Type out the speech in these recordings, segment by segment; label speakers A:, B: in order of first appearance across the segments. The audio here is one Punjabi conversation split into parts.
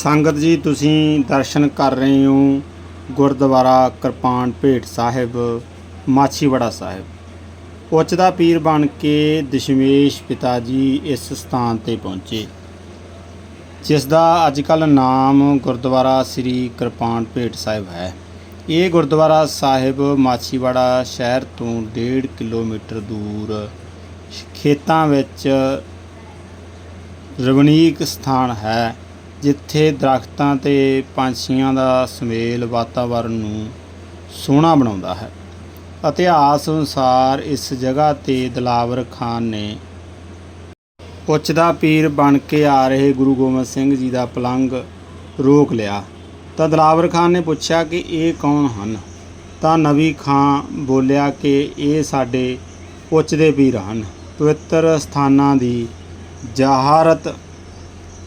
A: ਸੰਗਤ ਜੀ, ਤੁਸੀਂ ਦਰਸ਼ਨ ਕਰ ਰਹੇ ਹੋ ਗੁਰਦੁਆਰਾ ਕਿਰਪਾਨ ਭੇਟ ਸਾਹਿਬ, ਮਾਛੀਵਾੜਾ ਸਾਹਿਬ। ਉੱਚ ਦਾ ਪੀਰ ਬਣ ਕੇ ਦਸ਼ਮੇਸ਼ ਪਿਤਾ ਜੀ ਇਸ ਸਥਾਨ ਤੇ ਪਹੁੰਚੇ ਜਿਸ ਦਾ ਅੱਜ ਕੱਲ ਨਾਮ ਗੁਰਦੁਆਰਾ ਸ੍ਰੀ ਕਿਰਪਾਨ ਭੇਟ ਸਾਹਿਬ ਹੈ। ਇਹ ਗੁਰਦੁਆਰਾ ਸਾਹਿਬ ਮਾਛੀਵਾੜਾ ਸ਼ਹਿਰ ਤੋਂ 1.5 ਕਿਲੋਮੀਟਰ ਦੂਰ, ਖੇਤਾਂ ਵਿੱਚ ਰਵਣੀਕ ਸਥਾਨ ਹੈ। ਜਿੱਥੇ ਦਰਖਤਾਂ ਤੇ ਪੰਛੀਆਂ ਦਾ ਸੁਮੇਲ ਵਾਤਾਵਰਣ ਨੂੰ ਸੋਹਣਾ ਬਣਾਉਂਦਾ ਹੈ। ਇਤਿਹਾਸ ਅਨੁਸਾਰ ਇਸ ਜਗ੍ਹਾ ਤੇ ਦਲਾਵਰ ਖਾਨ ਨੇ ਉੱਚ ਪੀਰ ਬਣ ਕੇ ਆ ਰਹੇ ਗੁਰੂ ਗੋਬਿੰਦ ਸਿੰਘ ਜੀ ਦਾ ਪਲੰਗ ਰੋਕ ਲਿਆ। ਤਾਂ ਦਲਾਵਰ ਖਾਨ ਨੇ ਪੁੱਛਿਆ ਕਿ ਇਹ ਕੌਣ ਹਨ? ਤਾਂ ਨਵੀ ਖਾਂ ਬੋਲਿਆ ਕਿ ਇਹ ਸਾਡੇ ਉੱਚ ਪੀਰ ਹਨ। ਪਵਿੱਤਰ ਸਥਾਨਾਂ ਦੀ ਜਹਾਰਤ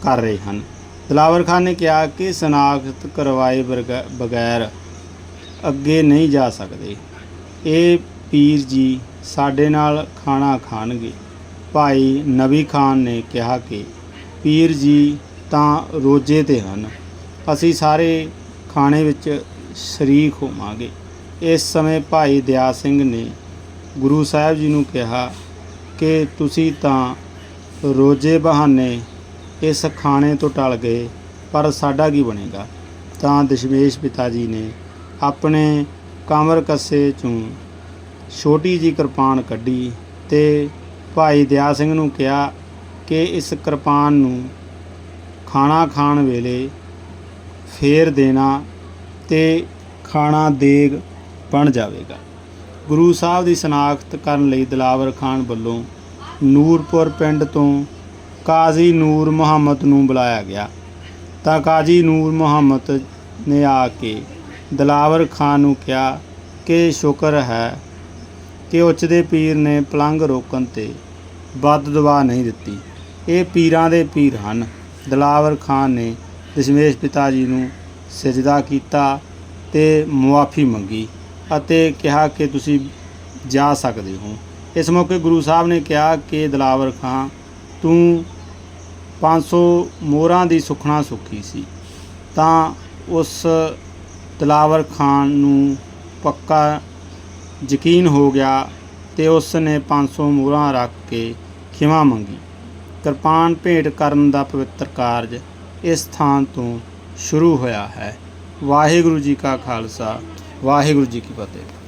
A: ਕਰ ਰਹੇ ਹਨ। ਦਲਾਵਰ ਖਾਨ ਨੇ ਕਿਹਾ ਕਿ ਸਨਾਖਤ ਕਰਵਾਏ ਬਰਗ- ਬਗੈਰ ਅੱਗੇ ਨਹੀਂ ਜਾ ਸਕਦੇ। ਇਹ ਪੀਰ ਜੀ ਸਾਡੇ ਨਾਲ ਖਾਣਾ ਖਾਣਗੇ। ਭਾਈ ਨਬੀ ਖਾਨ ਨੇ ਕਿਹਾ ਕਿ ਪੀਰ ਜੀ ਤਾਂ ਰੋਜੇ ਤੇ ਹਨ। ਅਸੀਂ ਸਾਰੇ ਖਾਣੇ ਵਿੱਚ ਸ਼ਰੀਕ ਹੋਵਾਂਗੇ। ਇਸ ਸਮੇਂ ਭਾਈ ਦਿਆ ਸਿੰਘ ਨੇ ਗੁਰੂ ਸਾਹਿਬ ਜੀ ਨੂੰ ਕਿਹਾ ਕਿ ਤੁਸੀਂ ਤਾਂ ਰੋਜੇ ਬਹਾਨੇ ਇਸ ਖਾਣੇ ਤੋਂ ਟਲ ਗਏ, ਪਰ ਸਾਡਾ ਕੀ ਬਣੇਗਾ? ਤਾਂ ਦਸ਼ਮੇਸ਼ ਪਿਤਾ ਜੀ ਨੇ ਆਪਣੇ ਕਮਰ ਕੱਸੇ ਚੋਂ ਛੋਟੀ ਜੀ ਕਿਰਪਾਨ ਕੱਢੀ ਤੇ ਭਾਈ ਦਿਆ ਸਿੰਘ ਨੂੰ ਕਿਹਾ ਕਿ ਇਸ ਕਿਰਪਾਨ ਨੂੰ ਖਾਣਾ ਖਾਣ ਵੇਲੇ ਫੇਰ ਦੇਣਾ ਤੇ ਖਾਣਾ ਦੇਗ ਬਣ ਜਾਵੇਗਾ। ਗੁਰੂ ਸਾਹਿਬ ਦੀ ਸ਼ਨਾਖਤ ਕਰਨ ਲਈ ਦਲਾਵਰ ਖਾਨ ਵੱਲੋਂ ਨੂਰਪੁਰ ਪਿੰਡ ਤੋਂ ਕਾਜ਼ੀ ਨੂਰ ਮੁਹੰਮਦ ਨੂੰ ਬੁਲਾਇਆ ਗਿਆ। ਤਾਂ ਕਾਜ਼ੀ ਨੂਰ ਮੁਹੰਮਦ ਨੇ ਆ ਕੇ ਦਲਾਵਰ ਖਾਨ ਨੂੰ ਕਿਹਾ ਕਿ ਸ਼ੁਕਰ ਹੈ ਕਿ ਉੱਚ ਦੇ ਪੀਰ ਨੇ ਪਲੰਗ ਰੋਕਣ ਤੇ ਵੱਧ ਦਬਾ ਨਹੀਂ ਦਿੱਤੀ। ਇਹ ਪੀਰਾਂ ਦੇ ਪੀਰ ਹਨ। ਦਲਾਵਰ ਖਾਨ ਨੇ ਦਸ਼ਮੇਸ਼ ਪਿਤਾ ਜੀ ਨੂੰ ਸਜਦਾ ਕੀਤਾ ਤੇ ਮੁਆਫੀ ਮੰਗੀ ਅਤੇ ਕਿਹਾ ਕਿ ਤੁਸੀਂ ਜਾ ਸਕਦੇ ਹੋ। ਇਸ ਮੌਕੇ ਗੁਰੂ ਸਾਹਿਬ ਨੇ ਕਿਹਾ ਕਿ ਦਲਾਵਰ ਖਾਨ, ਤੂੰ 500 ਮੋਹਰਾਂ ਦੀ ਸੁਖਣਾ ਸੁਖੀ ਸੀ। ਤਾਂ ਉਸ ਤਲਾਵਰ ਖਾਨ ਨੂੰ ਪੱਕਾ ਯਕੀਨ ਹੋ ਗਿਆ ਤੇ ਉਸ ਨੇ 500 ਮੋਹਰਾਂ ਰੱਖ ਕੇ ਖਿਮਾ ਮੰਗੀ। ਕਿਰਪਾਨ ਭੇਟ ਕਰਨ ਦਾ ਪਵਿੱਤਰ ਕਾਰਜ ਇਸ ਸਥਾਨ ਤੋਂ ਸ਼ੁਰੂ ਹੋਇਆ ਹੈ। ਵਾਹਿਗੁਰੂ ਜੀ ਕਾ ਖਾਲਸਾ, ਵਾਹਿਗੁਰੂ ਜੀ ਕੀ ਫਤਿਹ।